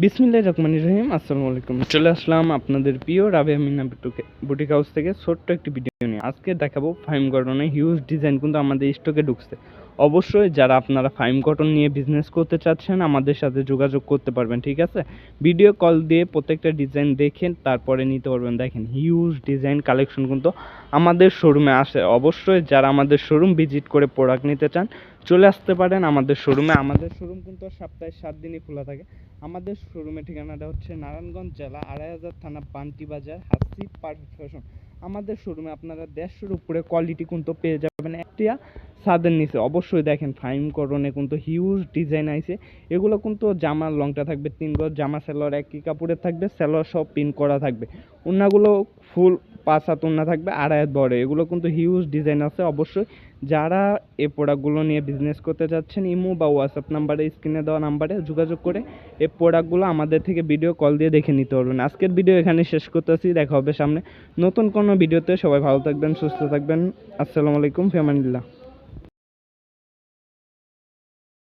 বিসমিল্লাহ রহমান রহিম, আসসালামু আলাইকুম। চলে আসলাম আপনাদের প্রিয় রাবে বুটুকে বুটিক হাউস থেকে ছোট্ট একটি ভিডিও নিয়ে। আজকে দেখাবো ফাইম কটনের হিউজ ডিজাইন কিন্তু আমাদের স্টকে ঢুকছে। অবশ্যই যারা আপনারা ফাইম কটন নিয়ে বিজনেস করতে চাচ্ছেন, আমাদের সাথে যোগাযোগ করতে পারবেন, ঠিক আছে? ভিডিও কল দিয়ে প্রত্যেকটা ডিজাইন দেখেন তারপরে নিতে পারবেন। দেখেন হিউজ ডিজাইন কালেকশন কিন্তু আমাদের শোরুমে আসে। অবশ্যই যারা আমাদের শোরুম ভিজিট করে প্রোডাক্ট নিতে চান, চলে আসতে পারেন আমাদের শোরুমে আমাদের শোরুম কিন্তু সপ্তাহে সাত দিনই খোলা থাকে। আমাদের শোরুমের ঠিকানাটা হচ্ছে নারায়ণগঞ্জ জেলা আড়াই হাজার থানা পান্টি বাজার, হাসি পারফেক্ট ফ্যাশন আমাদের শোরুমে আপনারা দেড়শোর উপরে কোয়ালিটি কিন্তু পেয়ে যাবেন। একটা ছাদের নিচে। অবশ্যই দেখেন ফাইন করণে কিন্তু হিউজ ডিজাইন আইছে। এগুলো কিন্তু জামার লংটা থাকবে, তিন গজ জামা সেলোয়ার একই কাপড়ের থাকবে সেলোয়ার সব পিন করা থাকবে। ওনাগুলো ফুল পাঁচ হাত উন্না থাকবে, আড়াই হাত বড়। এগুলো কিন্তু হিউজ ডিজাইন আছে। অবশ্যই যারা এ প্রোডাক্টগুলো নিয়ে বিজনেস করতে চাচ্ছেন, ইমো বা হোয়াটসঅ্যাপ নাম্বারে স্ক্রিনে দেওয়া নাম্বারে যোগাযোগ করে এ প্রোডাক্টগুলো আমাদের থেকে ভিডিও কল দিয়ে দেখে নিতে পারবেন। আজকের ভিডিও এখানে শেষ করতেছি। দেখা হবে সামনে নতুন কোনো ভিডিওতে সবাই ভালো থাকবেন, সুস্থ থাকবেন। আসসালামু আলাইকুম ফেমানিল্লাহ